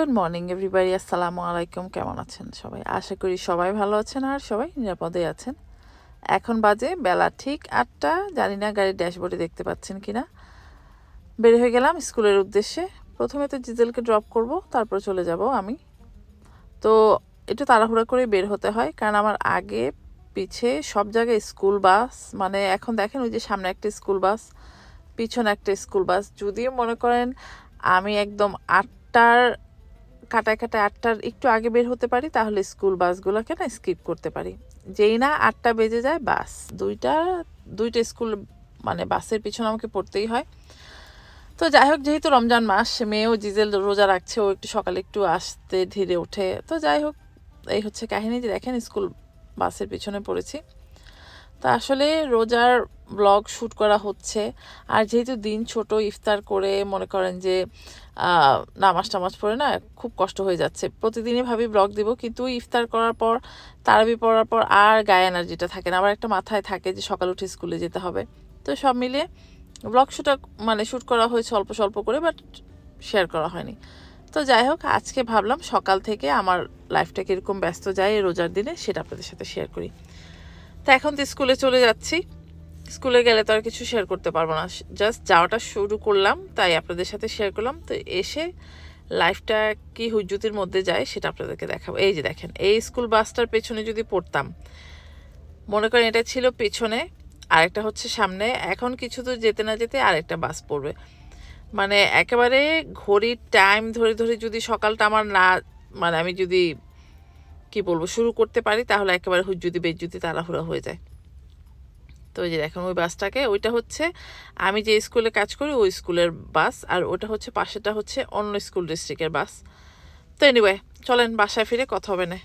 Good morning everybody আসসালামু আলাইকুম কেমন আছেন সবাই? আশা করি সবাই ভালো আছেন আর সবাই নিরাপদে আছেন। এখন বাজে বেলা ঠিক আটটা। জানি না গাড়ির ড্যাশবোর্ডে দেখতে পাচ্ছেন কি না বের হয়ে গেলাম স্কুলের উদ্দেশ্যে। প্রথমে তো জিজেলকে ড্রপ করব, তারপর চলে যাব আমি। তো একটু তাড়াহুড়া করে বের হতে হয়, কারণ আমার আগে পিছে সব জায়গায় স্কুল বাস। মানে এখন দেখেন ওই যে সামনে একটা স্কুল বাস, পিছনে একটা স্কুল বাস। যদিও মনে করেন আমি একদম আটটার কাটায় কাটায় আটটার একটু আগে বের হতে পারি, তাহলে স্কুল বাসগুলোকে না স্কিপ করতে পারি। যেই না আটটা বেজে যায়, বাস। দুইটা দুইটা স্কুল মানে বাসের পিছনে আমাকে পড়তেই হয়। তো যাই হোক, যেহেতু রমজান মাস, মেয়েও জিজেল রোজা রাখছে, ও একটু সকালে একটু আসতে ধীরে ওঠে। তো যাই হোক, এই হচ্ছে কাহিনী। যে দেখেন, স্কুল বাসের পিছনে পড়েছি। তা আসলে রোজার ব্লগ শ্যুট করা হচ্ছে। আর যেহেতু দিন ছোট, ইফতার করে মনে করেন যে নামাজ টামাজ পড়ে না খুব কষ্ট হয়ে যাচ্ছে। প্রতিদিনই ভাবি ব্লগ দিব, কিন্তু ইফতার করার পর, তারাবি পড়ার পর আর গায়ে এনার্জিটা থাকে না। আবার একটা মাথায় থাকে যে সকাল উঠে স্কুলে যেতে হবে। তো সব মিলিয়ে ব্লগ শ্যুটটা মানে শ্যুট করা হয়েছে অল্প স্বল্প করে বাট শেয়ার করা হয়নি। তো যাই হোক, আজকে ভাবলাম সকাল থেকে আমার লাইফটা কীরকম ব্যস্ত যায় রোজার দিনে, সেটা আপনাদের সাথে শেয়ার করি। তো এখন তো স্কুলে চলে যাচ্ছি। স্কুলে গেলে তো আর কিছু শেয়ার করতে পারব না। জাস্ট যাওয়াটা শুরু করলাম, তাই আপনাদের সাথে শেয়ার করলাম। তো এসে লাইফটা কি হুজ্জুতির মধ্যে যায় সেটা আপনাদেরকে দেখাবো। এই যে দেখেন, এই স্কুল বাসটার পেছনে যদি পড়তাম, মনে করেন এটা ছিল পেছনে, আরেকটা হচ্ছে সামনে, এখন কিছু তো যেতে না যেতে আরেকটা বাস পড়বে। মানে একেবারে ঘড়ির টাইম ধরে ধরে যদি সকালটা আমার না মানে আমি যদি, কি বলব, শুরু করতে পারি, তাহলে একেবারে হুজ্জুতি বেজ্জুতি তাড়াহুড়া হয়ে যায়। তো ওই যে দেখেন, ওই বাসটাকে, ওইটা হচ্ছে আমি যে স্কুলে কাজ করি, ওই স্কুলের বাস, আর ওটা হচ্ছে পাশেটা হচ্ছে অন্য স্কুল ডিস্ট্রিক্টের বাস। তো এনিওয়ে চলেন বাসায় ফিরে কথা হবে না।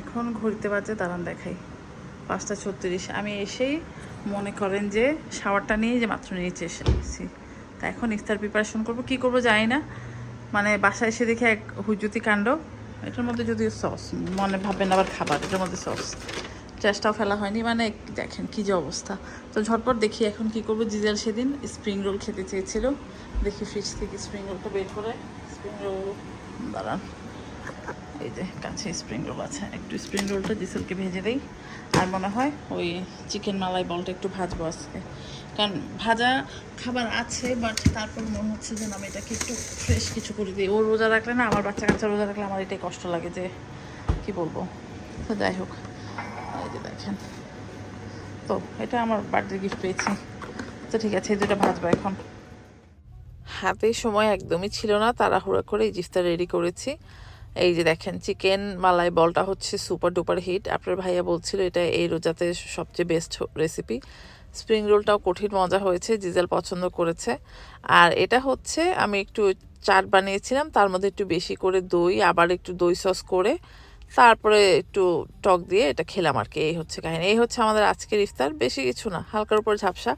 এখন ঘুরতে বাজে, দাঁড়ান দেখাই। পাঁচটা ছত্রিশ। আমি এসেই মনে করেন যে শাওয়ারটা নিয়ে যে মাত্র নিচে এসেছি। তা এখন ইফতার প্রিপারেশন করব। কি করব জানি না। মানে বাসায় এসে দেখে এক হুজুতি কাণ্ড। এটার মধ্যে যদিও সস মনে ভাববেন আবার খাবার, এটার মধ্যে সস চেষ্টাও ফেলা হয়নি। মানে দেখেন কি যে অবস্থা। তো ঝটপট দেখি এখন কি করব। জিজাল সেদিন স্প্রিং রোল খেতে চেয়েছিল। দেখি ফ্রিজ থেকে স্প্রিং রোলটা বের করে। স্প্রিং রোল দাঁড়ান। এই যে কাছে স্প্রিং রোল আছে। একটু স্প্রিং রোলটা জিসেলকে ভেজে দেই। আর মনে হয় ওই চিকেন মালাই বলটা একটু ভাজবো আজকে। কারণ ভাজা খাবার আছে বাট তারপর মনে হচ্ছে যে আমি এটাকে একটু ফ্রেশ কিছু করে দিই। ও রোজা রাখলে না, আমার বাচ্চা কাচ্চা রোজা রাখলে আমার এটাই কষ্ট লাগে যে, কি বলব? তো যাই হোক। যে দেখেন। তো, এটা আমার বার্থডে গিফট পেয়েছি। তো ঠিক আছে, এই দুটো ভাজবো এখন। হাতে সময় একদমই ছিল না, তাড়াহুড়া করে এই জিফটা রেডি করেছি। এই যে দেখেন চিকেন মালাই বলটা হচ্ছে সুপার ডুপার হিট আপনার ভাইয়া বলছিল এটা এই রোজাতে সবচেয়ে বেস্ট রেসিপি স্প্রিং রোলটাও কঠিন মজা হয়েছে, জিজেল পছন্দ করেছে। আর এটা হচ্ছে, আমি একটু চাট বানিয়েছিলাম, তার মধ্যে একটু বেশি করে দই, আবার একটু দই সস করে তারপরে একটু টক দিয়ে এটা খেলাম আর কি। এই হচ্ছে কাহিনী। এই হচ্ছে আমাদের আজকের ইফতার। বেশি কিছু না, হালকার উপর ঝাপসা।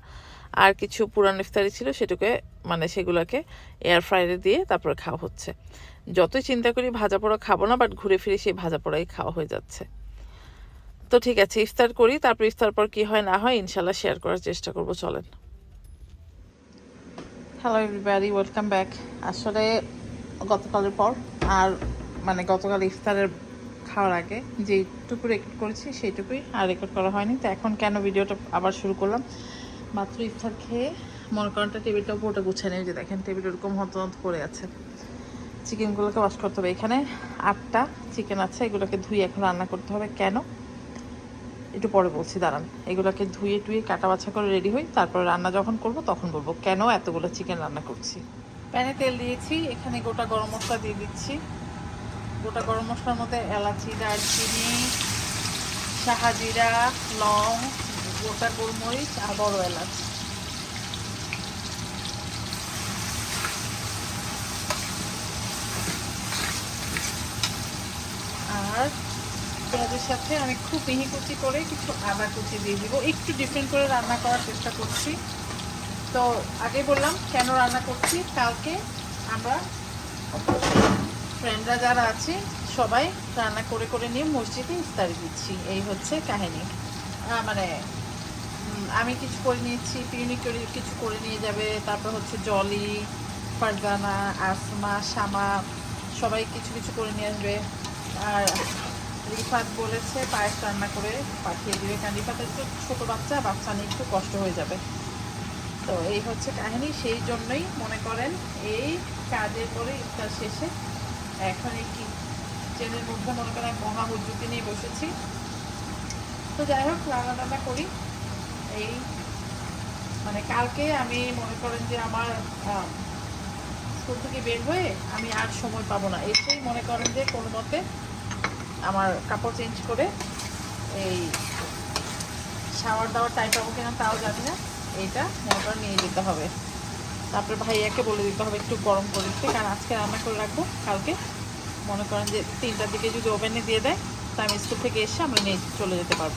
আর কিছু পুরান ইফতারি ছিল সেটুকে মানে সেগুলোকে এয়ার ফ্রায়ারে দিয়ে তারপরে খাওয়া হচ্ছে। যতই চিন্তা করি ভাজা পোড়া খাব না বাট ঘুরে ফিরে সেই ভাজা পোড়াই খাওয়া হয়ে যাচ্ছে। তো ঠিক আছে, ইফতার করি, তারপর ইফতার পর কি হয় না হয় ইনশাল্লাহ শেয়ার করার চেষ্টা করব, চলেন। হ্যালো এভরিবাডি ওয়েলকাম ব্যাক আসলে গতকালের পর আর মানে গতকাল ইফতারের খাওয়ার আগে যেটুকু রেকর্ড করেছি সেইটুকুই আর রেকর্ড করা হয়নি। তো এখন কেন ভিডিওটা আবার শুরু করলাম? মাত্র ইফতার খেয়ে মনে করেন টেবিলটা উপরটা গুছিয়ে নেই যে দেখেন টেবিল এরকম হত করে আছে। চিকেনগুলোকে ওয়াশ করতে হবে। এখানে আটটা চিকেন আছে, এগুলোকে ধুয়ে এখন রান্না করতে হবে। কেন? একটু পরে বলছি, দাঁড়ান। এগুলোকে ধুয়ে টুয়ে কাটা বাছা করে রেডি হই, তারপরে রান্না যখন করব তখন বলব কেন এতগুলো চিকেন রান্না করছি। প্যানে তেল দিয়েছি, এখানে গোটা গরম মশলা দিয়ে দিচ্ছি। গোটা গরম মশলার মধ্যে এলাচি, দারচিনি, শাহাজিরা, লং, গোটা গোলমরিচ আর বড় এলাচ। আর পেঁয়াজের সাথে আমি খুব মিহি কুচি করে কিছু আদা কুচি দিয়ে দিব। একটু ডিফারেন্ট করে রান্না করার চেষ্টা করছি। তো আগে বললাম কেন রান্না করছি? কালকে আমরা ফ্রেন্ডরা যারা আছে, সবাই রান্না করে করে নিয়ে মসজিদে ইফতারি দিচ্ছি। এই হচ্ছে কাহিনী। মানে আমি কিছু করে নিয়েছি, পিউনি করে কিছু করে নিয়ে যাবে, তারপর হচ্ছে জলি, ফারজানা, আসমা, শামা, সবাই কিছু কিছু করে নিয়ে আসবে। আর রিফাত বলেছে পায়েস রান্না করে পাঠিয়ে দিবে, কারণ রিফাতের তো ছোটো বাচ্চা বাচ্চা নিয়ে একটু কষ্ট হয়ে যাবে। তো এই হচ্ছে কাহিনী, সেই জন্যই মনে করেন এই কাজের পরে ইফতার শেষে এখন এই ট্রেনের মধ্যে মনে করেন মহা হুজুতি নিয়ে বসেছি। তো যাই হোক রান্না টান্না করি। এই মানে কালকে আমি মনে করেন যে আমার স্কুল থেকে বের হয়ে আমি আর সময় পাবো না। এসেই মনে করেন যে কোনো মতে আমার কাপড় চেঞ্জ করে এই শাওয়ার দাওয়ার টাইম পাবো কিনা তাও জানি না। এইটা মনে করেন নিয়ে যেতে হবে। তারপরে ভাইয়াকে বলে দিতে হবে একটু গরম করে দিতে কারণ আজকে রান্না করে রাখব কালকে। মনে করেন যে তিনটার দিকে যদি ওভেনে দিয়ে দেয়, তা আমি স্কুল থেকে এসে আমরা নিয়ে চলে যেতে পারব।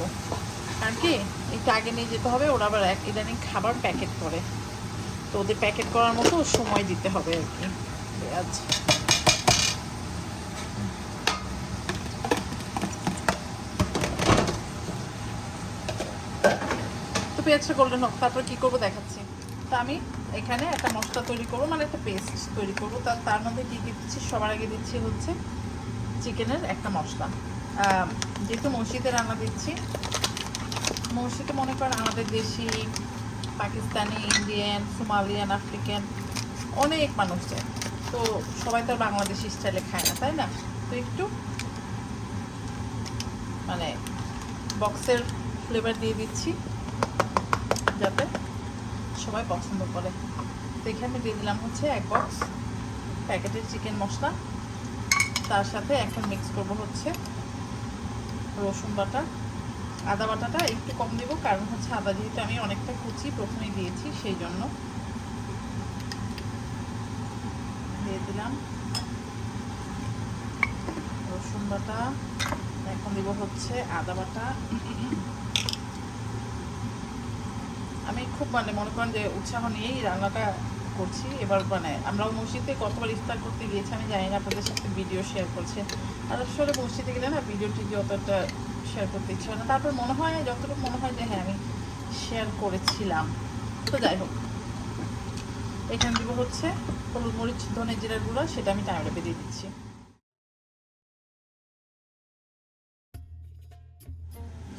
কারণ কি, একটু আগে নিয়ে যেতে হবে, ওরা আবার এক ইদানিং খাবার প্যাকেট করে। তো ওদের প্যাকেট করার মতো সময় দিতে হবে আর কি। পেঁয়াজ তো পেঁয়াজটা গোল্ডেন হোক তারপর কী করব দেখাচ্ছি। তো আমি এখানে একটা মশলা তৈরি করব মানে একটা পেস্ট তৈরি করব। তার তার মধ্যে কী কী দিচ্ছি? সবার আগে দিচ্ছি হচ্ছে চিকেনের একটা মশলা। যেহেতু মসজিদে রান্না দিচ্ছি, মসজিদে মনে করেন আমাদের দেশি, পাকিস্তানি, ইন্ডিয়ান, সোমালিয়ান, আফ্রিকান, অনেক মানুষ যায়। তো সবাই তো বাংলাদেশি স্টাইলে খায় না, তাই না? তো একটু মানে বক্সের ফ্লেভার দিয়ে দিচ্ছি, যাতে সবাই পছন্দ করে। তো এখানে দিয়ে দিলাম হচ্ছে এক বক্স প্যাকেটের চিকেন মশলা। তার সাথে এখন মিক্স করব হচ্ছে রসুন বাটা। আদা বাটাটা একটু কম দেবো, কারণ হচ্ছে আদা যেহেতু আমি অনেকটা কুচি প্রথমেই দিয়েছি, সেই জন্য। দিয়ে দিলাম রসুন বাটা। এখন দিব হচ্ছে আদা বাটা। আমি খুব মানে মনে করেন যে উৎসাহ নিয়েই রান্নাটা করছি। এবার মানে আমরাও মসজিদে কতবার ইফতার করতে গিয়েছি আমি জানি না, আপনাদের সাথে ভিডিও শেয়ার করছে। আর আসলে মসজিদে গেলে না ভিডিও টিডিও অতটা শেয়ার করতে ইচ্ছে হয় না। তারপর মনে হয়, যতটুকু মনে হয় যে হ্যাঁ আমি শেয়ার করেছিলাম। তো যাই হোক, এখানে দিব হচ্ছে হলুদ মরিচ ধনে জিরার গুঁড়া, সেটা আমি টাইম দিয়ে দিচ্ছি।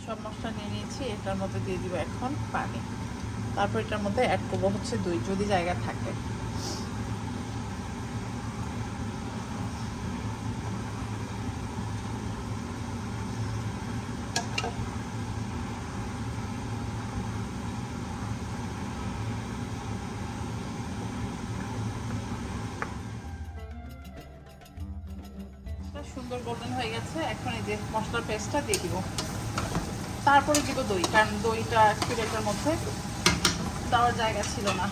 সব মশলা নিয়ে নিয়েছি, এটার মধ্যে দিয়ে দিব এখন পানি। তারপর এটার মধ্যে অ্যাড করব হচ্ছে দই, যদি জায়গা থাকে। সুন্দর গোল্ডেন হয়ে গেছে। এখন এই যে মশলার পেস্টটা দিয়ে দিব। তারপরে দিব দই, কারণ দইটা একটু মধ্যে। দেওয়ার জায়গা ছিল না।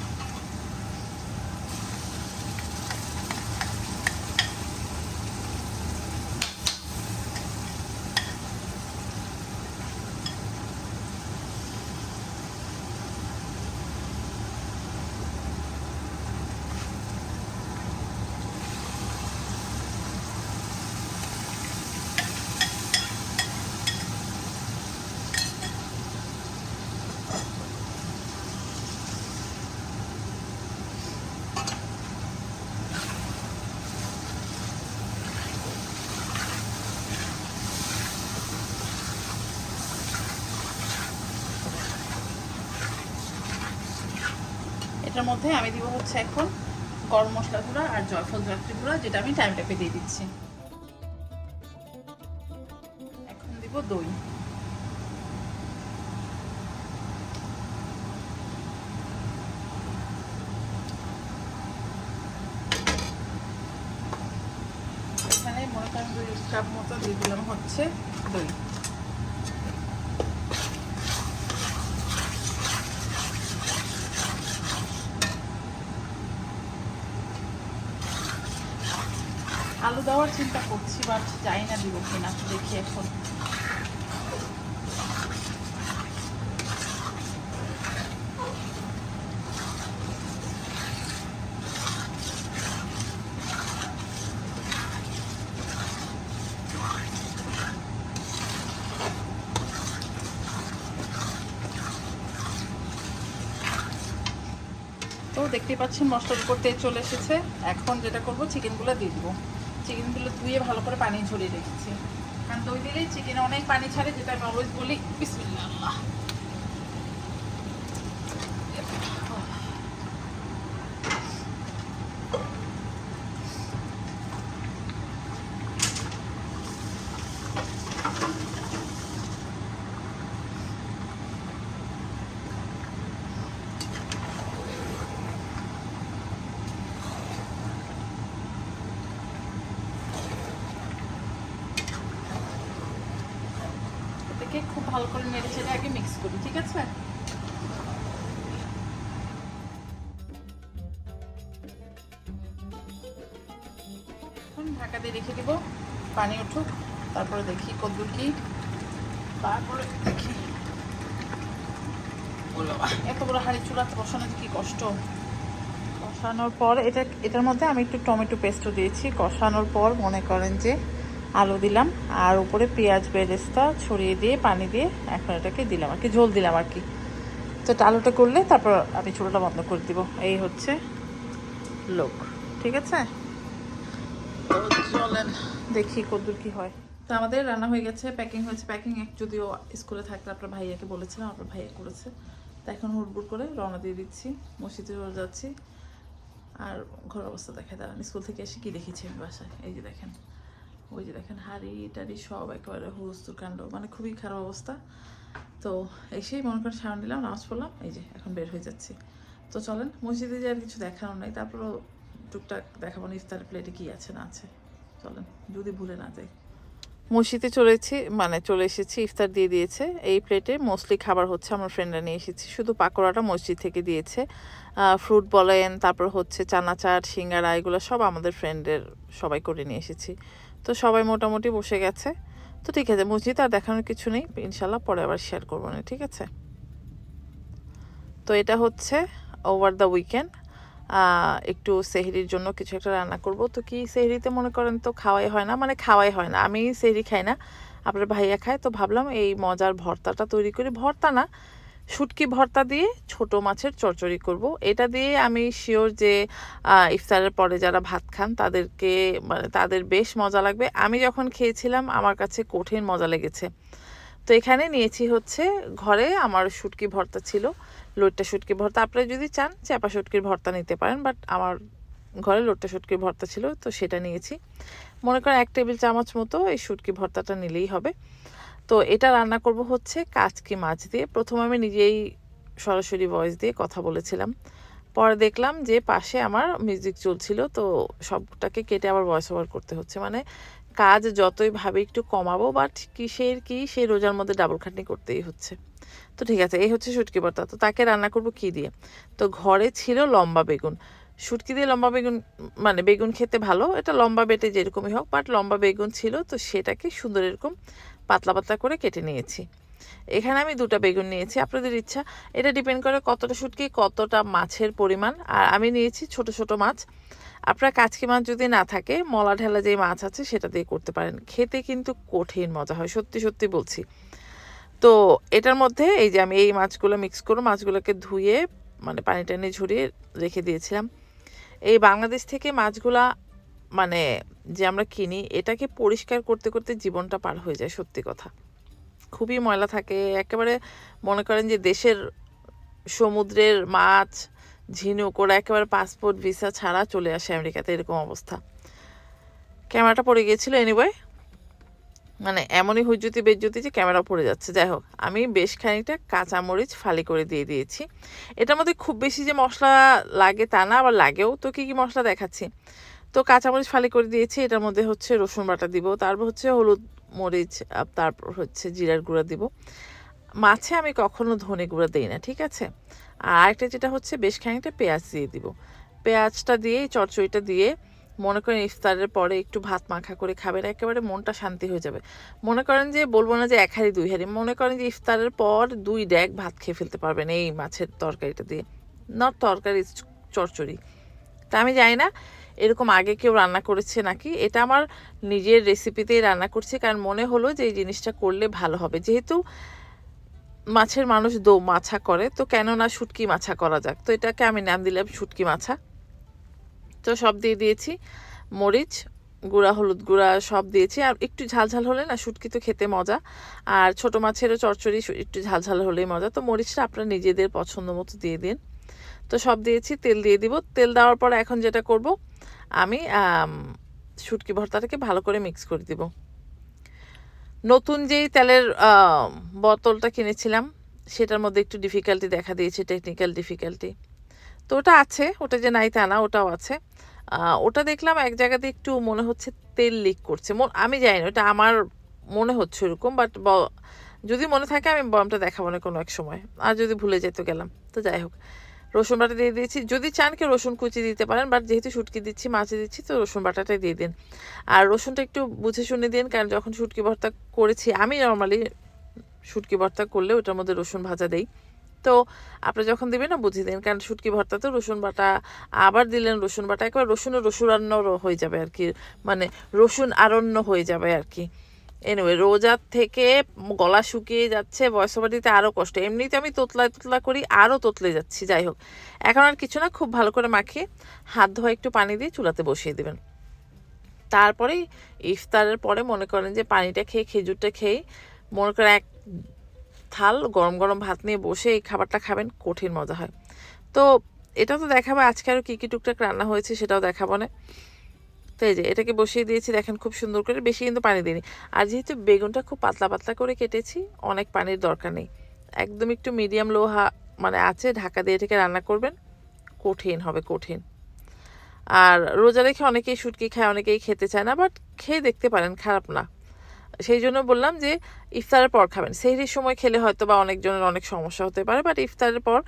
এটার মধ্যে আমি দিব হচ্ছে এখন গরম মশলা গুঁড়া আর জয়ফল জয়ত্রী গুঁড়া, যেটা আমি টাইম টাইপে দিয়ে দিচ্ছি। এখন দিব দই। এখানে মনে করেন দুই কাপ মতো দিয়ে দিলাম হচ্ছে আলু দেওয়ার চিন্তা করছি বাট যাই না দিব কিনা দেখি এখন। দেখতে পাচ্ছেন মশলা করতে চলে এসেছে। এখন যেটা করব চিকেনগুলো দিয়ে দেবো। চিকেনগুলো ধুয়ে ভালো করে পানি ঝরিয়ে রেখেছি। কারণ দই দিলেই চিকেন অনেক পানি ছাড়ে, যেটা আমি অলওয়েজ বলি, বিসমিল্লাহ আল্লাহ এটাকে খুব ভালো করে নেড়ে চেড়ে আগে মিক্স করি ঠিক আছে? ঢাকা দিয়ে রেখে দিব পানি উঠুক তারপরে দেখি কদ্দুর কি। তারপরে দেখি। এত বড় হাঁড়ি চুলাতে বসানো কি কষ্ট। কষানোর পর এটা এটার মধ্যে আমি একটু টমেটো পেস্টও দিয়েছি। কষানোর পর মনে করেন যে আলু দিলাম, আর উপরে পেঁয়াজ বেরেস্তা ছড়িয়ে দিয়ে, পানি দিয়ে এখন এটাকে দিলাম আর কি, ঝোল দিলাম আর কি। তো আলুটা করলে তারপর আমি চুলাটা বন্ধ করে দিব। এই হচ্ছে লোক, ঠিক আছে? চলেন দেখি কদ্দূর কি হয়। তো আমাদের রান্না হয়ে গেছে প্যাকিং হয়েছে। প্যাকিং এক যদিও স্কুলে থাকলে আপনার ভাইয়াকে বলেছিলাম, আপনার ভাইয়া করেছে। তো এখন হুড়বুড় করে রওনা দিয়ে দিচ্ছি, মসজিদে যাচ্ছি। আর ঘর অবস্থা দেখে দাঁড়ান, স্কুল থেকে এসে কি দেখেছি আমি বাসায়? এই যে দেখেন। ওই যে দেখেন হাড়ি টাড়ি সব একেবারে হুস্তুর কাণ্ড মানে খুবই খারাপ অবস্থা। তো এসেই মনে করেন সামনে নিলাম, নামাজ পড়লাম, এই যে এখন বের হয়ে যাচ্ছি। তো চলেন, মসজিদে যে আর কিছু দেখানো নাই, তারপরও টুকটাক দেখাবো না ইফতার প্লেটে কী আছে, না আছে। চলেন, যদি ভুলে না যাই। মসজিদে চলেছি মানে চলে এসেছি, ইফতার দিয়ে দিয়েছে। এই প্লেটে মোস্টলি খাবার হচ্ছে আমার ফ্রেন্ডরা নিয়ে এসেছি। শুধু পাকোড়াটা মসজিদ থেকে দিয়েছে। ফ্রুট বলেন, তারপর হচ্ছে চানা চাট সিঙ্গারা, এগুলো সব আমাদের ফ্রেন্ডের সবাই করে নিয়ে এসেছি। তো সবাই মোটামুটি বসে গেছে। তো ঠিক আছে, মসজিদ আর দেখানোর কিছু নেই। ইনশাল্লাহ পরে আবার শেয়ার করব না ঠিক আছে? তো এটা হচ্ছে ওভার দ্য উইকেন্ড একটু সেহরির জন্য কিছু একটা রান্না করব। তো কি সেহরিতে মনে করেন তো খাওয়াই হয় না মানে খাওয়াই হয় না। আমি সেহরি খাই না, আপনার ভাইয়া খায়। তো ভাবলাম এই মজার ভর্তাটা তৈরি করি। ভর্তা না শুটকি ভর্তা দিয়ে ছোট মাছের চচ্চড়ি করব। এটা দিয়ে আমি শিওর যে ইফতারের পরে যারা ভাত খান তাদেরকে মানে তাদের বেশ মজা লাগবে। আমি যখন খেয়েছিলাম আমার কাছে কঠিন মজা লেগেছে। তো এখানে নিয়েছি হচ্ছে, ঘরে আমার শুটকি ভর্তা ছিল, লোটটা শুটকি ভর্তা। আপনারা যদি চান চাপা শুটকির ভর্তা নিতে পারেন বাট আমার ঘরে লোটটা শুটকির ভর্তা ছিল, তো সেটা নিয়েছি। মনে করেন এক টেবিল চামচ মতো এই শুটকি ভর্তাটা নিলেই হবে। তো এটা রান্না করব হচ্ছে কাচকি মাছ দিয়ে। প্রথমে আমি নিজেই সরাসরি ভয়েস দিয়ে কথা বলেছিলাম। পরে দেখলাম যে পাশে আমার মিউজিক চলছিল, তো সবটাকে কেটে আবার ভয়েস ওভার করতে হচ্ছে। মানে কাজ যতই ভাবে একটু কমাবো বাট কিসের কি, সেই রোজার মধ্যে ডাবল খাটনি করতেই হচ্ছে। তো ঠিক আছে, এই হচ্ছে শুটকি ভর্তা। তো তাকে রান্না করব কি দিয়ে? তো ঘরে ছিল লম্বা বেগুন। শুটকি দিয়ে লম্বা বেগুন মানে বেগুন খেতে ভালো, এটা লম্বা বেটে যেরকমই হোক বাট লম্বা বেগুন ছিল, তো সেটাকে সুন্দর এরকম পাতলা পাতলা করে কেটে নিয়েছি। এখানে আমি দুটো বেগুন নিয়েছি, আপনাদের ইচ্ছা। এটা ডিপেন্ড করে কতটা শুটকি, কতটা মাছের পরিমাণ। আর আমি নিয়েছি ছোট ছোট মাছ। আপনার কাচকি মাছ যদি না থাকে, মলা ঢেলা যে মাছ আছে সেটা দিয়ে করতে পারেন। খেতে কিন্তু কঠিন মজা হয়, সত্যি সত্যি বলছি। তো এটার মধ্যে এই যে আমি এই মাছগুলো মিক্স করে মাছগুলোকে ধুয়ে মানে পানি টানি ঝরিয়ে রেখে দিয়েছিলাম। এই বাংলাদেশ থেকে মাছগুলা মানে যে আমরা কিনি, এটাকে পরিষ্কার করতে করতে জীবনটা পার হয়ে যায়, সত্যি কথা। খুবই ময়লা থাকে, একেবারে মনে করেন যে দেশের সমুদ্রের মাছ, ঝিনুক, ওরা একেবারে পাসপোর্ট, ভিসা ছাড়া চলে আসে আমেরিকাতে, এরকম অবস্থা। ক্যামেরাটা পড়ে গিয়েছিল এনিওয়ে মানে এমনই হুজ্জুতি, বেজ্জুতি যে ক্যামেরা পড়ে যাচ্ছে। যাই হোক, আমি বেশ খানিকটা কাঁচামরিচ ফালি করে দিয়ে দিয়েছি। এটার মধ্যে খুব বেশি যে মশলা লাগে তা না, আবার লাগেও তো কী কী মশলা দেখাচ্ছি? তো কাঁচামরিচ ফালি করে দিয়েছি, এটার মধ্যে হচ্ছে রসুন বাটা দিব, তারপর হচ্ছে হলুদ মরিচ তারপর হচ্ছে জিরার গুঁড়া দিব। মাছে আমি কখনো ধনে গুঁড়া দিই না, ঠিক আছে? আর একটা যেটা হচ্ছে বেশ খানিকটা পেঁয়াজ দিয়ে দিব। পেঁয়াজটা দিয়ে এই চচ্চড়িটা দিয়ে মনে করেন ইফতারের পরে একটু ভাত মাখা করে খাবেন, একেবারে মনটা শান্তি হয়ে যাবে। মনে করেন যে, বলব না যে এক হাঁড়ি, দুই হাঁড়ি, মনে করেন যে ইফতারের পর দুই ড্যাগ ভাত খেয়ে ফেলতে পারবেন এই মাছের তরকারিটা দিয়ে। নট তরকারি, চচ্চড়ি। তা আমি জানি না এরকম আগে কেউ রান্না করেছে নাকি? এটা আমার নিজের রেসিপিতেই রান্না করছি, কারণ মনে হলো যে এই জিনিসটা করলে ভালো হবে। যেহেতু মাছের মানুষ দো, মাছা করে, তো কেন না শুটকি মাছা করা যাক? তো এটাকে আমি নাম দিলাম শুটকি মাছা। তো সব দিয়ে দিয়েছি মরিচ, গুঁড়া, হলুদ গুঁড়া সব দিয়েছি। আর একটু ঝাল ঝাল হলে না শুটকি তো খেতে মজা। আর ছোট মাছেরও চচ্চড়ি একটু ঝাল ঝাল হলেই মজা। তো মরিচটা আপনারা নিজেদের পছন্দ মতো দিয়ে দিন। তো সব দিয়েছি, তেল দিয়ে দিব। তেল দেওয়ার পর এখন যেটা করব আমি শুটকি ভর্তাটাকে ভালো করে মিক্স করে দিব। নতুন যেই তেলের বোতলটা কিনেছিলাম, সেটার মধ্যে একটু ডিফিকাল্টি দেখা দিয়েছে টেকনিক্যাল ডিফিকাল্টি তো ওটা আছে, ওটা যে নাই তা না, ওটাও আছে। ওটা দেখলাম এক জায়গাতে একটু মনে হচ্ছে তেল লিক করছে। আমি জানি না, ওটা আমার মনে হচ্ছে এরকম বাট যদি মনে থাকে আমি বমটা দেখাবো না কোনো এক সময়। আর যদি ভুলে যেতে গেলাম, তো যাই হোক। রসুন বাটা দিয়ে দিয়েছি। যদি চান কেউ রসুন কুচি দিতে পারেন বাট যেহেতু শুটকি দিচ্ছি, মাছে দিচ্ছি, তো রসুন বাটাটাই দিয়ে দিন। আর রসুনটা একটু বুঝে শুনে দিন, কারণ যখন শুটকি ভর্তা করেছি, আমি নর্মালি শুটকি ভর্তা করলে ওটার মধ্যে রসুন ভাজা দেই। তো আপনি যখন দিবেন না বুঝিয়ে দিন, কারণ শুটকি ভর্তা তো রসুন বাটা, আবার দিলেন রসুন বাটা, একবার রসুনের রসুরান্ন হয়ে যাবে আর কি। মানে রসুন আরণ্য হয়ে যাবে আর কি। এনিওয়ে রোজার থেকে গলা শুকিয়ে যাচ্ছে ওভার আরও কষ্ট। এমনিতে আমি তোতলা তোতলা করি আরও তোতলে যাচ্ছি, যাই হোক। এখন আর কিছু না, খুব ভালো করে মাখিয়ে হাত ধোয়া একটু পানি দিয়ে চুলাতে বসিয়ে দেবেন। তারপরে ইফতারের পরে মনে করেন যে পানিটা খেয়ে, খেজুরটা খেয়ে মনে করেন এক থাল গরম গরম ভাত নিয়ে বসে এই খাবারটা খাবেন, কঠিন মজা হয়। তো এটা তো দেখাবো, আজকে আরও কী কী টুকটাক রান্না হয়েছে সেটাও দেখাবো না। তো এই যে, এটাকে বসিয়ে দিয়েছি, দেখেন খুব সুন্দর করে, বেশি কিন্তু পানি দিইনি। আর যেহেতু বেগুনটা খুব পাতলা পাতলা করে কেটেছি, অনেক পানির দরকার নেই। একদম একটু মিডিয়াম লোহা মানে আছে, ঢাকা দিয়ে এটাকে রান্না করবেন, কঠিন হবে, কঠিন। আর রোজা রেখে অনেকেই শুটকি খায়, অনেকেই খেতে চায় না বাট খেয়ে দেখতে পারেন, খারাপ না। সেই জন্য বললাম যে, ইফতারের পর খাবেন। সেহরির সময় খেলে হয়তো বা অনেকজনের অনেক সমস্যা হতে পারে বাট ইফতারের পর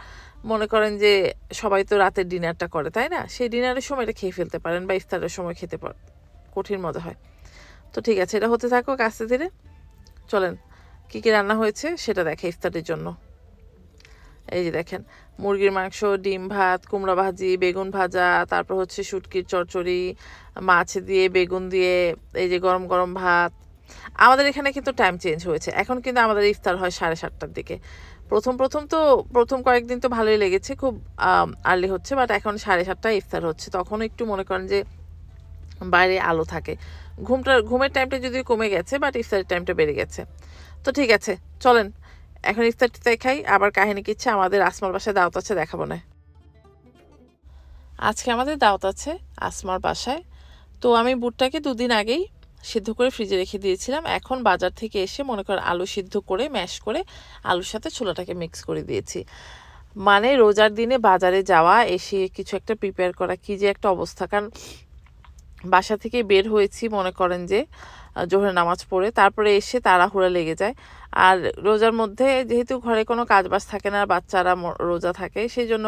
মনে করেন যে সবাই তো রাতের ডিনারটা করে, তাই না? সেই ডিনারের সময় এটা খেয়ে ফেলতে পারেন বা ইফতারের সময় খেতে পারেন কঠিন মজা হয়। তো ঠিক আছে, এটা হতে থাকুক আস্তে ধীরে। চলেন, কী কী রান্না হয়েছে সেটা দেখে ইফতারের জন্য। এই যে দেখেন, মুরগির মাংস, ডিম ভাত, কুমড়া ভাজি, বেগুন ভাজা, তারপর হচ্ছে শুটকির চচ্চড়ি, মাছ দিয়ে, বেগুন দিয়ে, এই যে গরম গরম ভাত। আমাদের এখানে কিন্তু টাইম চেঞ্জ হয়েছে। এখন কিন্তু আমাদের ইফতার হয় সাড়ে সাতটার দিকে। প্রথম প্রথম তো, প্রথম কয়েকদিন তো ভালোই লেগেছে, খুব আর্লি হচ্ছে বাট এখন সাড়ে সাতটায় ইফতার হচ্ছে। তখন একটু মনে করেন যে বাইরে আলো থাকে। ঘুমটা, ঘুমের টাইমটা যদিও কমে গেছে বাট ইফতারের টাইমটা বেড়ে গেছে। তো ঠিক আছে, চলেন, এখন ইফতার টিফতার খাই, আবার কাহিনী কিচ্ছে আমাদের আসমার বাসায় দাওয়াত আছে, দেখাবো না। আজকে আমাদের দাওয়াত আছে আসমার বাসায়। তো আমি বুটটাকে দুদিন আগেই সিদ্ধ করে ফ্রিজে রেখে দিয়েছিলাম। এখন বাজার থেকে এসে মনে করেন আলু সিদ্ধ করে ম্যাশ করে আলুর সাথে ছোলাটাকে মিক্স করে দিয়েছি। মানে রোজার দিনে বাজারে যাওয়া, এসে কিছু একটা প্রিপেয়ার করা কি যে একটা অবস্থা। কারণ বাসা থেকে বের হয়েছি মনে করেন যে জোহরের নামাজ পড়ে, তারপরে এসে তাড়াহুড়া লেগে যায়। আর রোজার মধ্যে যেহেতু ঘরে কোনো কাজ বাজ থাকে না আর বাচ্চারা রোজা থাকে, সেই জন্য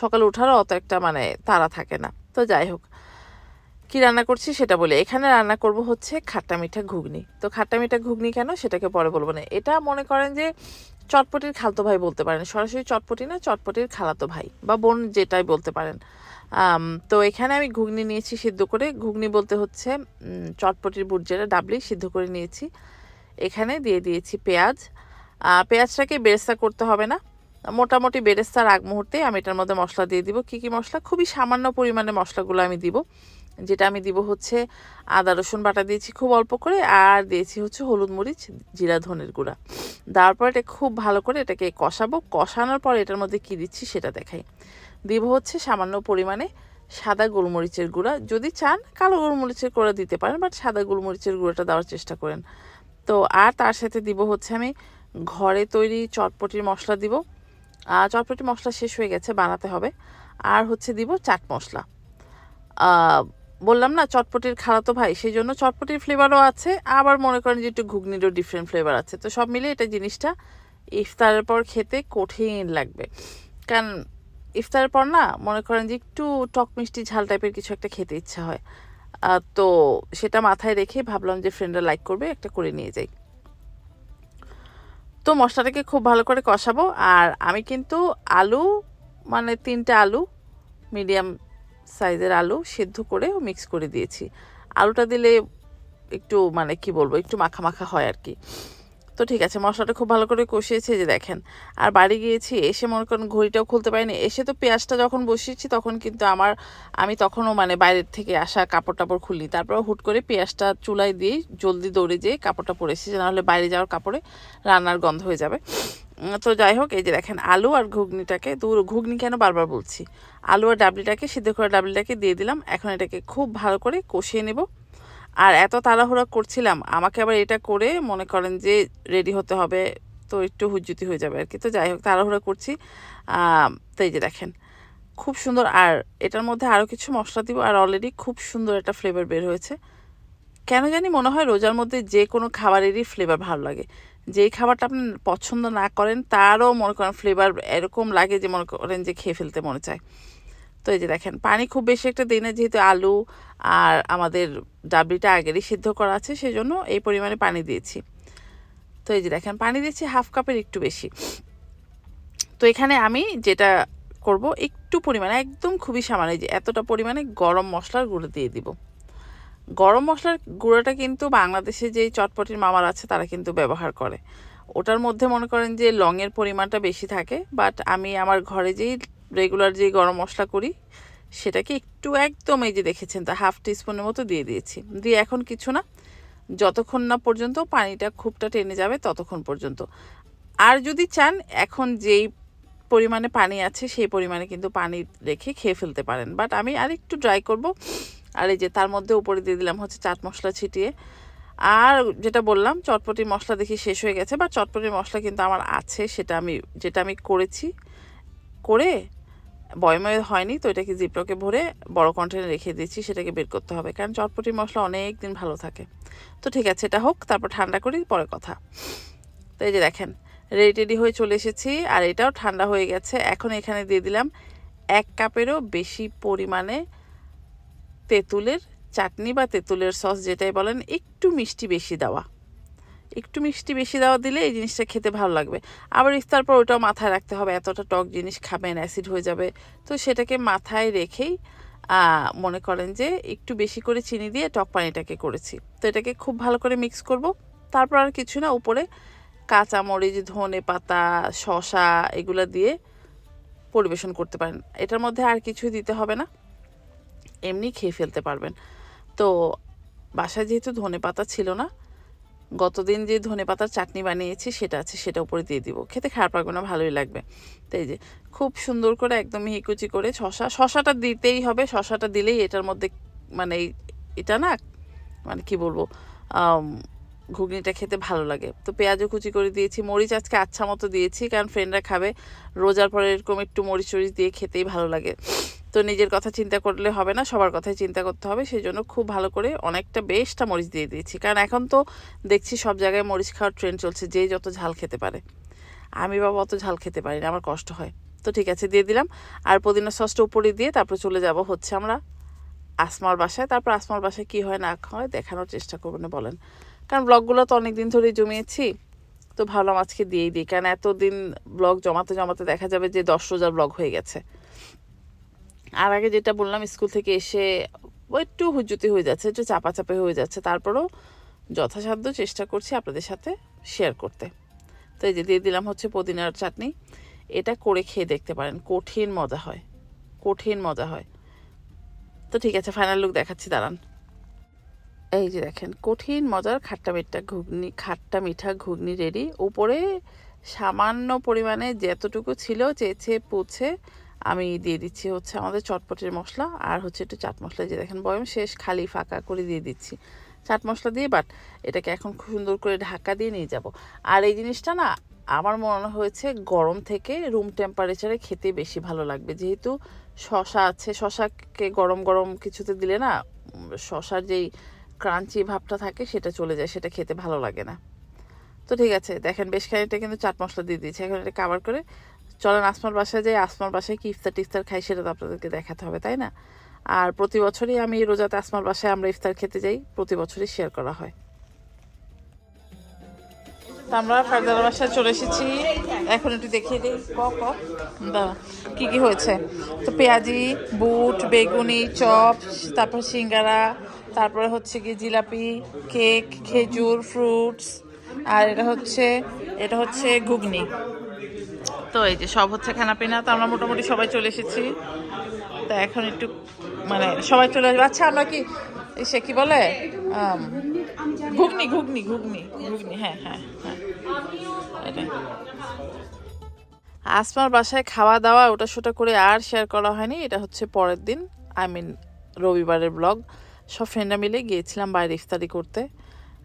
সকালে ওঠারও অত একটা মানে তাড়া থাকে না। তো যাই হোক কি রান্না করছি সেটা বলি। এখানে রান্না করব হচ্ছে খাট্টা মিঠা ঘুগনি। তো খাট্টা মিঠা ঘুগনি কেন? সেটাকে পরে বলব না। এটা মনে করেন যে চটপটির খালতো ভাই বলতে পারেন। সরাসরি চটপটি না, চটপটির খালাতো ভাই বা বোন যেটাই বলতে পারেন। তো এখানে আমি ঘুগনি নিয়েছি সিদ্ধ করে। ঘুগনি বলতে হচ্ছে চটপটির যেটা, ডাবলি সিদ্ধ করে নিয়েছি। এখানে দিয়ে দিয়েছি পেঁয়াজ। পেঁয়াজটাকে বেরেস্তা করতে হবে না। মোটামুটি বেরেস্তার আগ মুহূর্তে আমি এটার মধ্যে মশলা দিয়ে দিব। কি কি মশলা? খুবই সামান্য পরিমাণে মশলাগুলো আমি দিব। যেটা আমি দিব হচ্ছে আদা, রসুন বাটা দিয়েছি খুব অল্প করে, আর দিয়েছি হচ্ছে হলুদ মরিচ, জিরা, ধনের গুঁড়া। দেওয়ার পর এটা খুব ভালো করে এটাকে কষাবো। কষানোর পর এটার মধ্যে কী দিচ্ছি সেটা দেখাই। দিব হচ্ছে সামান্য পরিমাণে সাদা গোলমরিচের গুঁড়া। যদি চান কালো গোলমরিচের গুঁড়া দিতে পারেন, বাট সাদা গোলমরিচের গুঁড়াটা দেওয়ার চেষ্টা করেন। তো আর তার সাথে দিব হচ্ছে আমি ঘরে তৈরি চটপটির মশলা দিব। চটপটি মশলা শেষ হয়ে গেছে, বানাতে হবে। আর হচ্ছে দিব চাট মশলা। বললাম না চটপটির খালাতো ভাই, সেই জন্য চটপটির ফ্লেভারও আছে, আবার মনে করেন যে একটু ঘুগনিরও ডিফারেন্ট ফ্লেভার আছে। তো সব মিলে এটা জিনিসটা ইফতারের পর খেতে কঠিন লাগবে। কারণ ইফতারের পর না মনে করেন যে একটু টক মিষ্টি ঝাল টাইপের কিছু একটা খেতে ইচ্ছা হয়। তো সেটা মাথায় রেখে ভাবলাম যে ফ্রেন্ডরা লাইক করবে, একটা করে নিয়ে যাই। তো মশলাটাকে খুব ভালো করে কষাবো, আর আমি কিন্তু আলু মানে তিনটে আলু মিডিয়াম সাইজের আলু সেদ্ধ করে মিক্স করে দিয়েছি। আলুটা দিলে একটু মানে কি বলব, একটু মাখা মাখা হয় আর কি। তো ঠিক আছে, মশলাটা খুব ভালো করে কষিয়েছে যে দেখেন। আর বাড়ি গিয়েছি, এসে মনে করেন ঘড়িটাও খুলতে পারিনি। এসে তো পেঁয়াজটা যখন বসিয়েছি তখন কিন্তু আমার, আমি তখনও মানে বাইরের থেকে আসা কাপড় টাপড় খুলি তারপর হুট করে পেঁয়াজটা চুলায় দিয়ে জলদি দৌড়ে যেয়ে কাপড়টা পরে পরেছি নাহলে বাইরে যাওয়ার কাপড়ে রান্নার গন্ধ হয়ে যাবে। তো যাই হোক, এই যে দেখেন আলু আর ঘুগনিটাকে দূর, ঘুগনি কেন বারবার বলছি? আলু আর ডাবলিটাকে, সিদ্ধ করে ডাবলিটাকে দিয়ে দিলাম। এখন এটাকে খুব ভালো করে কষিয়ে নেব। আর এত তাড়াহুড়া করছিলাম, আমাকে আবার এটা করে মনে করেন যে রেডি হতে হবে, তো একটু হুজ্জুতি হয়ে যাবে আর কি তো যাই হোক, তাড়াহুড়া করছি। তো এই যে দেখেন, খুব সুন্দর। আর এটার মধ্যে আরও কিছু মশলা দিব, আর অলরেডি খুব সুন্দর একটা ফ্লেভার বের হয়েছে। কেন জানি মনে হয় রোজার মধ্যে যে কোনো খাবারেরই ফ্লেভার ভালো লাগে। যেই খাবারটা আপনি পছন্দ না করেন, তারও মনে করেন ফ্লেভার এরকম লাগে যে মনে করেন যে খেয়ে ফেলতে মনে চায়। তো এই যে দেখেন, পানি খুব বেশি একটা দিই না যেহেতু আলু আর আমাদের ডাবলিটা আগেরই সিদ্ধ করা আছে সেই জন্য এই পরিমাণে পানি দিয়েছি। তো এই যে দেখেন, পানি দিয়েছি হাফ কাপের একটু বেশি। তো এখানে আমি যেটা করব, একটু পরিমাণে, একদম খুবই সামান্য যে এতটা পরিমাণে গরম মশলার গুঁড়ো দিয়ে দিব। গরম মশলার গুঁড়োটা কিন্তু বাংলাদেশে যেই চটপটির মামার আছে, তারা কিন্তু ব্যবহার করে। ওটার মধ্যে মনে করেন যে লংয়ের পরিমাণটা বেশি থাকে, বাট আমি আমার ঘরে যেই রেগুলার যে গরম মশলা করি, সেটাকে একটু একদম এই যে দেখেছেন, তা হাফ টিস্পুনের মতো দিয়ে দিয়েছি। দিয়ে এখন কিছু না, যতক্ষণ না পর্যন্ত পানিটা খুবটা টেনে যাবে ততক্ষণ পর্যন্ত। আর যদি চান, এখন যেই পরিমাণে পানি আছে, সেই পরিমাণে কিন্তু পানি রেখে খেয়ে ফেলতে পারেন। বাট আমি আর একটু ড্রাই করব, আর এই যে তার মধ্যে উপরে দিয়ে দিলাম হচ্ছে চাট মশলা ছিটিয়ে। আর যেটা বললাম, চটপটি মশলা দেখি শেষ হয়ে গেছে বা চটপটির মশলা কিন্তু আমার আছে, সেটা আমি, যেটা আমি করেছি, করে বয়ময় হয়নি, তো এটাকে জিপলকে ভরে বড় কন্টেনারে রেখে দিয়েছি, সেটাকে বের করতে হবে। কারণ চটপটির মশলা অনেক দিন ভালো থাকে। তো ঠিক আছে, এটা হোক, তারপর ঠান্ডা করি, পরে কথা। তো এই যে দেখেন রেডি টেডি হয়ে চলে এসেছি, আর এটাও ঠান্ডা হয়ে গেছে। এখন এখানে দিয়ে দিলাম এক কাপেরও বেশি পরিমাণে তেঁতুলের চাটনি বা তেঁতুলের সস, যেটাই বলেন, একটু মিষ্টি বেশি দেওয়া। একটু মিষ্টি বেশি দেওয়া দিলে এই জিনিসটা খেতে ভালো লাগবে। আবার ইফতার পর ওটাও মাথায় রাখতে হবে, এতটা টক জিনিস খাবেন, অ্যাসিড হয়ে যাবে। তো সেটাকে মাথায় রেখেই মনে করেন যে একটু বেশি করে চিনি দিয়ে টক পানিটাকে করেছি। তো এটাকে খুব ভালো করে মিক্স করব। তারপর আর কিছু না, উপরে কাঁচামরিচ, ধনে পাতা, শসা এগুলো দিয়ে পরিবেশন করতে পারেন। এটার মধ্যে আর কিছুই দিতে হবে না। এমনি খেয়ে ফেলতে পারবেন। তো বাসায় যেহেতু ধনে পাতা ছিল না গতদিন যে ধনে পাতার চাটনি বানিয়েছি, সেটা আছে, সেটা উপরে দিয়ে দিব। খেতে খারাপ লাগবে না, ভালোই লাগবে। তো এই যে, খুব সুন্দর করে একদম হিকুচি করে শশা, শশাটা দিতেই হবে, শশাটা দিলেই এটার মধ্যে মানে এটা না মানে কি বলব ঘুগনিটা খেতে ভালো লাগে। তো পেঁয়াজও কুচি করে দিয়েছি, মরিচ আজকে আচ্ছা মতো দিয়েছি, কারণ ফ্রেন্ডরা খাবে। রোজার পরে এরকম একটু মরিচ টরিচ দিয়ে খেতেই ভালো লাগে। তো নিজের কথা চিন্তা করলে হবে না, সবার কথাই চিন্তা করতে হবে। সেই জন্য খুব ভালো করে অনেকটা বেশটা মরিচ দিয়ে দিয়েছি। কারণ এখন তো দেখছি সব জায়গায় মরিচ খাওয়ার ট্রেন্ড চলছে যেই যত ঝাল খেতে পারে। আমি বাবা অত ঝাল খেতে পারি না, আমার কষ্ট হয়। তো ঠিক আছে, দিয়ে দিলাম। আর পুদিনা সসটা উপরে দিয়ে তারপর চলে যাব হচ্ছে আমরা আসমার বাসায়। তারপর আসমার বাসায় কি হয় না হয় দেখানোর চেষ্টা করবেন বলেন। কারণ ব্লগগুলো তো অনেক দিন ধরেই জমিয়েছি, তো ভাবলাম আজকে দিয়েই দিই। কারণ এতদিন ব্লগ জমাতে জমাতে দেখা যাবে যে দশ রোজার ব্লগ হয়ে গেছে। আর আগে যেটা বললাম, স্কুল থেকে এসে একটু হুজ্জুতি হয়ে যাচ্ছে, একটু চাপাচাপি হয়ে যাচ্ছে। তারপরেও যথাসাধ্য চেষ্টা করছি আপনাদের সাথে শেয়ার করতে। তো এই যে দিয়ে দিলাম হচ্ছে পুদিনার চাটনি। এটা করে খেয়ে দেখতে পারেন, কঠিন মজা হয়, কঠিন মজা হয়। তো ঠিক আছে ফাইনাল লুক দেখাচ্ছি, দাঁড়ান। এই যে দেখেন, কঠিন মজার খাট্টা মিঠা ঘুগনি, খাট্টা মিঠা ঘুগনি রেডি উপরে সামান্য পরিমাণে যতটুকু ছিল চেয়েছে পুছে আমি দিয়ে দিচ্ছি হচ্ছে আমাদের চটপটির মশলা আর হচ্ছে একটু চাট মশলা। যে দেখেন বয়ম শেষ, খালি ফাঁকা করে দিয়ে দিচ্ছি চাট মশলা দিয়ে বাট এটাকে এখন খুব সুন্দর করে ঢাকা দিয়ে নিয়ে যাব। আর এই জিনিসটা না আমার মনে হয়েছে গরম থেকে রুম টেম্পারেচারে খেতে বেশি ভালো লাগবে। যেহেতু শশা আছে, শশাকে গরম গরম কিছুতে দিলে না শশার যেই ক্রাঞ্চি ভাবটা থাকে সেটা চলে যায়, সেটা খেতে ভালো লাগে না। তো ঠিক আছে, দেখেন বেশ খানিকটা কিন্তু চাট মশলা দিয়ে দিয়েছি। এখন এটা কাভার করে চলেন আসমার বাসায় যাই, আসমার বাসায় কি ইফতার টিফতার খাই সেটা তো আপনাদেরকে দেখাতে হবে, তাই না? আর প্রতি বছরই আমি রোজাতে আসমার বাসায় আমরা ইফতার খেতে যাই, প্রতি বছরই শেয়ার করা হয়। আমরা ফারদার বাসায় চলে এসেছি। এখন একটু দেখিয়ে দিই, ক ক? কী কী হয়েছে? তো পেঁয়াজি, বুট, বেগুনি, চপ, তারপর সিঙ্গারা, তারপরে হচ্ছে কি জিলাপি, কেক, খেজুর ফ্রুটস আর এটা হচ্ছে এটা হচ্ছে ঘুগনি। তো এই যে সব হচ্ছে খানাপিনা, তো আমরা মোটামুটি সবাই চলে এসেছি। তো এখন একটু মানে সবাই চলে আসবে। আচ্ছা আমরা কি, সে কি বলে? ঘুগনি ঘুগনি ঘুগনি ঘুগনি হ্যাঁ হ্যাঁ হ্যাঁ। আসমার বাসায় খাওয়া দাওয়া, ওটা সোটা করে আর শেয়ার করা হয়নি। এটা হচ্ছে পরের দিন। আই মিন রবিবারের ব্লগ সব ফ্রেন্ডরা মিলে গিয়েছিলাম বাইরে ইফতারি করতে।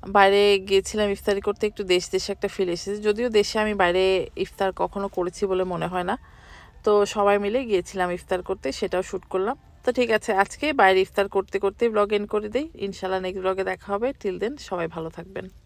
বাইরে গিয়েছিলাম ইফতারি করতে, একটু দেশ, দেশে একটা ফিল এসেছে। যদিও দেশে আমি বাইরে ইফতার কখনো করেছি বলে মনে হয় না। তো সবাই মিলে গিয়েছিলাম ইফতার করতে, সেটাও শ্যুট করলাম। তো ঠিক আছে, আজকে বাইরে ইফতার করতে করতে ব্লগ এন্ড করে দিই। ইনশাল্লাহ নেক্সট ব্লগে দেখা হবে। টিল দেন সবাই ভালো থাকবেন।